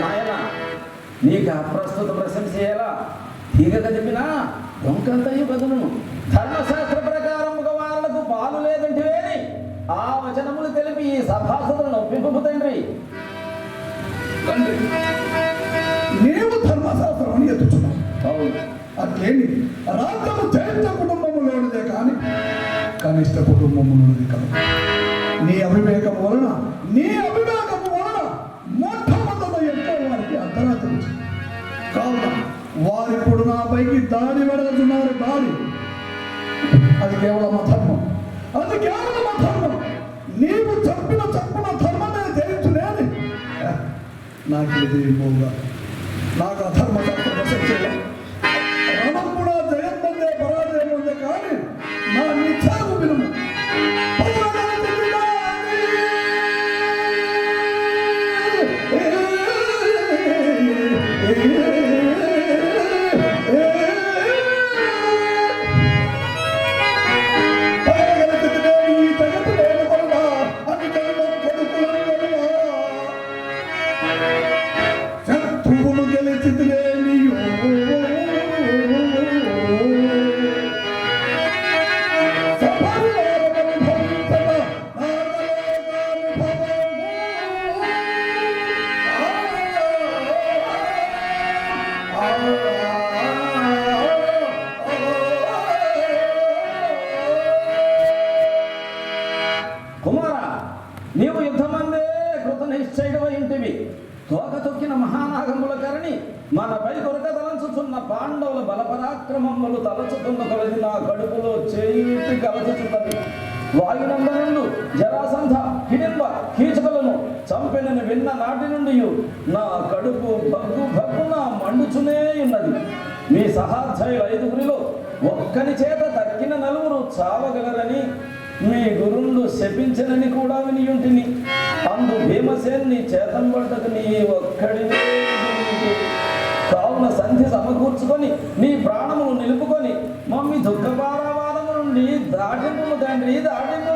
నాయన నీకు అప్రస్తుత ప్రశంస చేయాలా తీగక చెప్పినా? దొంకంతయు కదును ధర్మశాస్త్ర ప్రకారం వారులకు పాలు లేదంటివేని ఆ వచనములు తెలిపి ఈ సభాసదులను ఒప్పింపు తండ్రి. నీవు ధర్మశాస్త్రం అని ఎత్తుచున్నావు. అవును. అట్లేని రాజ్యము కుటుంబములోనిదే కానీ కనిష్ట కుటుంబములోనిది కాదు. నీ అవివేకము వలన నీ అవివేకము పైకి దాడి పెడుతున్నారు దాడి అది కేవలం అధర్మం అది కేవలం అధర్మం నీవు చెప్పిన చెప్పిన ధర్మమే జయించులేని నాకు ఇది పోగా నాకు అధర్మ శాస్త్ర ప్రసక్తి కడుపులో చేయుటి కలచుచున్నది వాయునందనుండు జరాసంధ హిడింబ కీచకులను చంపెనని విన్న నాటి నుండి నా కడుపు బగ్గు భగ్గున మండుచునే ఉన్నది. మీ సహాధ్యాయులు ఐదుగురిలో ఒక్కని చేత తక్కిన నలుగురు చావగలరని మీ గురుండు శపించనని కూడా వినియుంటిని. అందు భీమసేన్ని చేతం పడ్డకు నీ ఒక్కడి కావున సంధి సమకూర్చుకొని నీ ప్రాణమును నిలుపుకొని మమ్మీ దుఃఖపారావాదము నుండి దాటింపు తండ్రి దాటింపు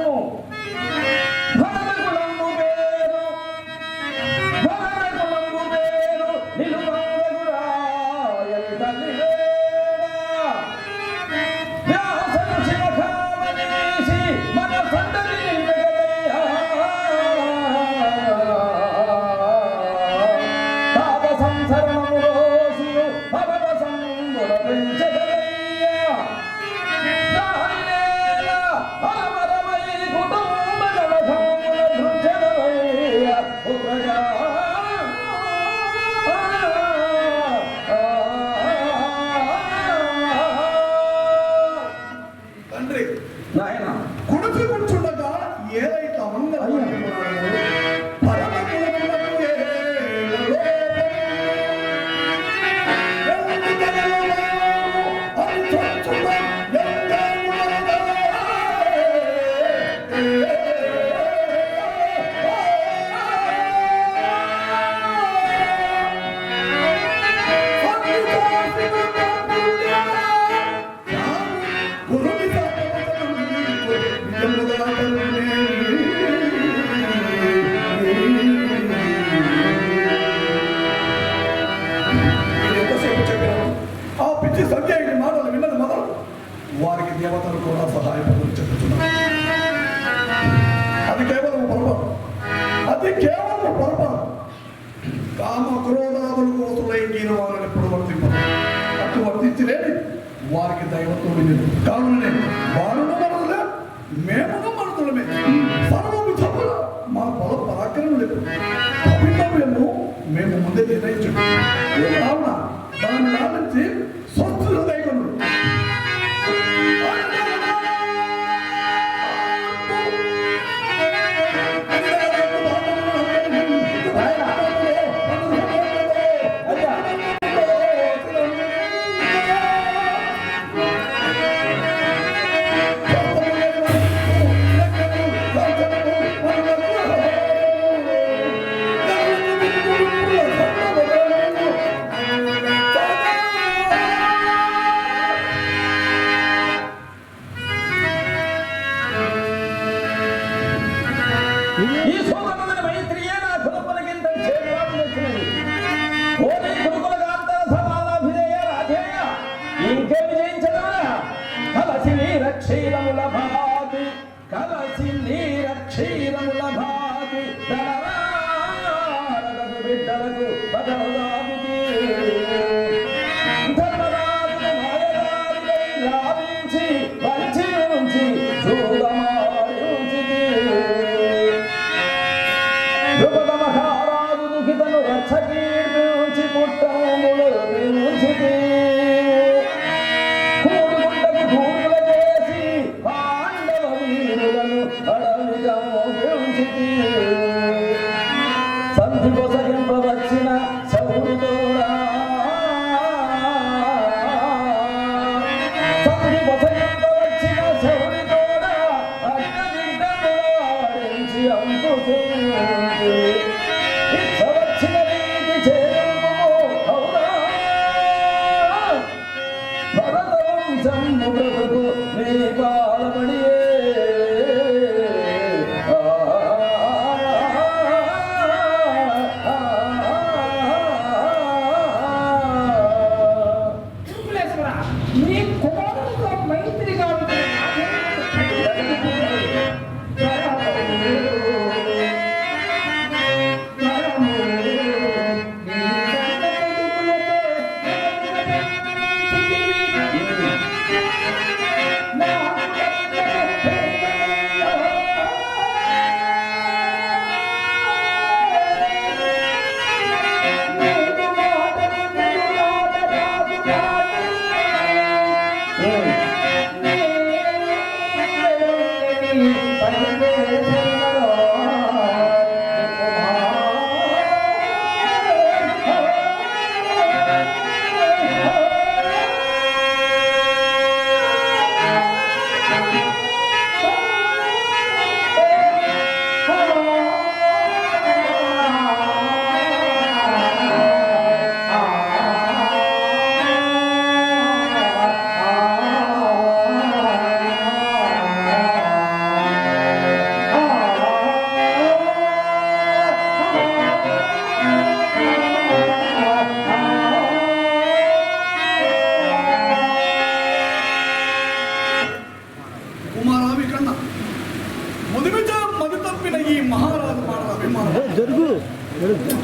బల పరాక్రమం లేదు అభినవ్యము మేము ముందే నిర్ణయించాము కావున దాని నుంచి cada sin. ಪರತಂ ಸನ್ಮುಖ ಶ್ರೀ ಕಾಲಮಣಿಯೇ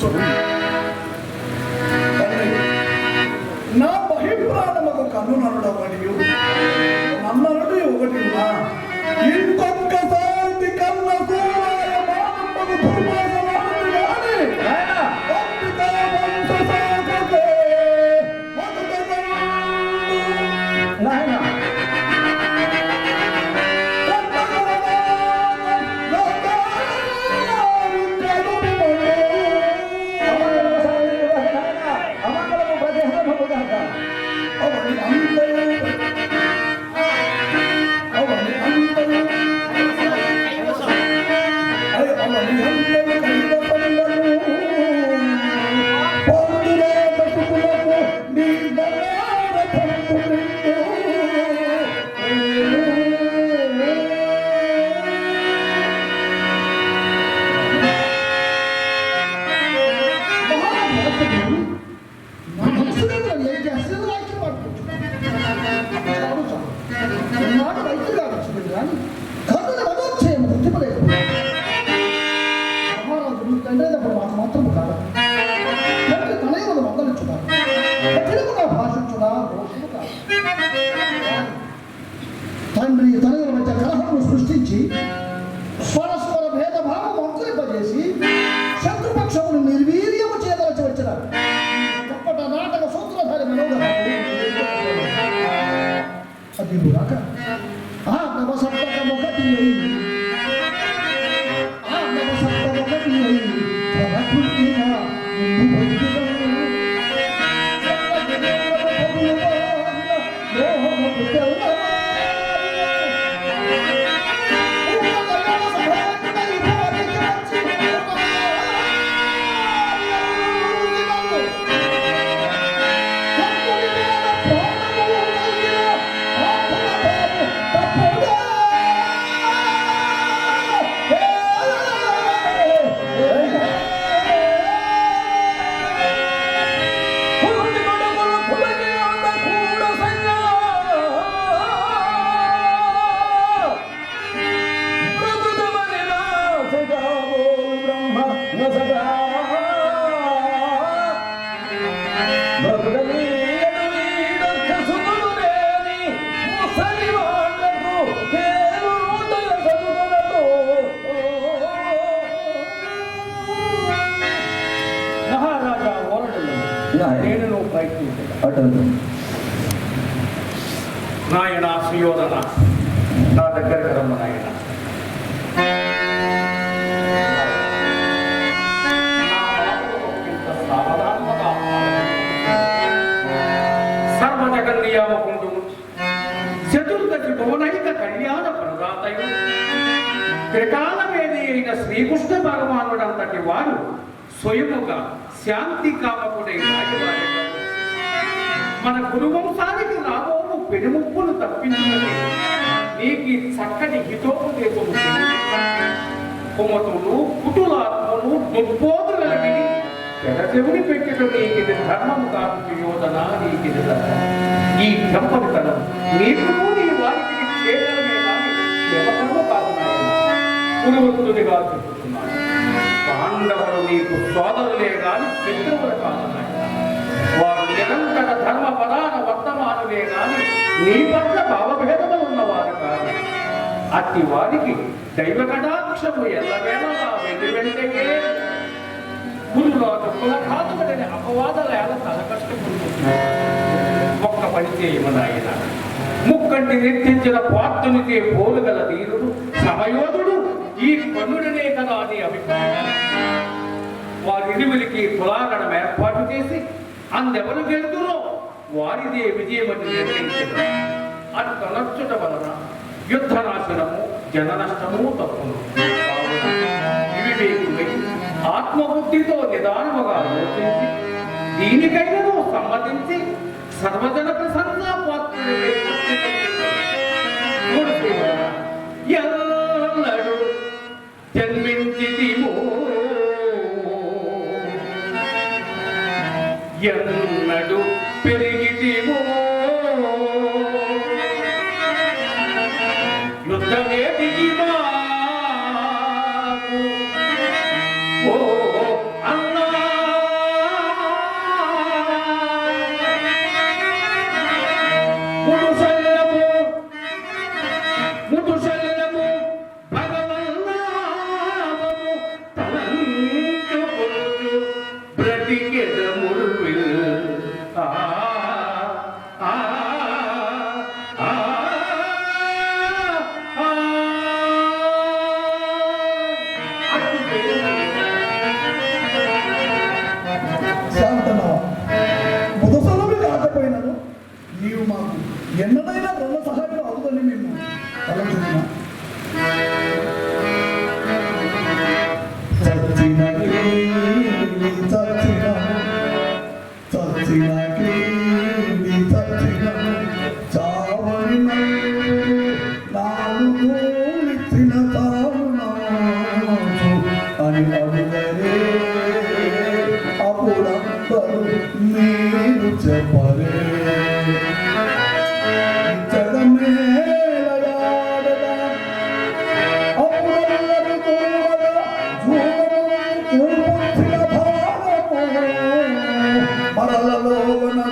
విమోచించుము నా బహిప్రాణముకు కన్నునడు ఒకటి నన్నడు ఒకటి ఇంకొకసారి కన్న సూరాయ సృష్టించి స్వరస్వర భేదభావం వంకరింపజేసి శత్రుపక్షమును నిర్వీర్యము చేదలచి వచ్చినారు ఒక్కట నాటక సూత్రధారి అది రాక. ఆ బ్రతుకనీయడు వీడొక్క సుతులు లేని ముసలివాళ్లకు కేలుటల సతులకు. మహారాజా ఓరడులు నాయన. నేను నువ్వు ప్రయత్నించగా అటు నాయన సుయోధన నా దగ్గరకు రమ్మ నాయన సర్వజగన్నియామకుండు చతుర్దశి భువనైక కళ్యాణ ప్రదాతయు. త్రికాలవేది అయిన శ్రీకృష్ణ భగవానుడంతటి వారు స్వయముగా శాంతి కామకుడై మన గురువంశానికి రాబోము పెనుముప్పును తప్పించుకుని నీకు చక్కటి హితోపదేశము కుమతులు కుటులాత్మను దుర్బోధ పెదచెవుని పెట్టడం నీకు ఇది ధర్మము కాదు సుయోధన నీకు ఇది ధర్మం. ఈ దంపతితనం నీకు నీ వారికి చేయడమే కానీ క్షేమకరము కాదు నాయన గురువంతునిగా చెప్పుతున్నాను. పాండవులు నీకు సోదరులే కాని శత్రువులు కాదు వారు నిరంతర ధర్మ పదాన వర్తమానులే కాని నీ పట్ల భావభేదము ఉన్నవారు కాదు. అట్టి వారికి దైవ కటాక్షము ఎల్లవేళలా వెండి వెంటనే గురురాజు కులఘాతముడని అపవాదలేల తల కష్టపడుతుంది ఒక్క పని చేయమనాయన ముక్కంటి నిర్తించిన పాత్రునికే పోలుగల తీరుడు సమయోధుడు ఈ కన్నుడనే కదా అని అభిప్రాయం వారిరువురికి కులాగణం ఏర్పాటు చేసి అందెవరు గెలుతురో వారిదే విజయమని నిర్ణయించారు అది తలచుట వలన యుద్ధ నాశనము జన నష్టము తప్పును ఆత్మబుద్ధితో నిదానముగా ఆలోచించి దీనికైనా సమ్మతించి సర్వజన ప్రసన్న పాత్రుడిపై జన్మించితిమో ఎన్నడు పెరిగితిమో యుద్ధమే దిగిమా ভালো লাগল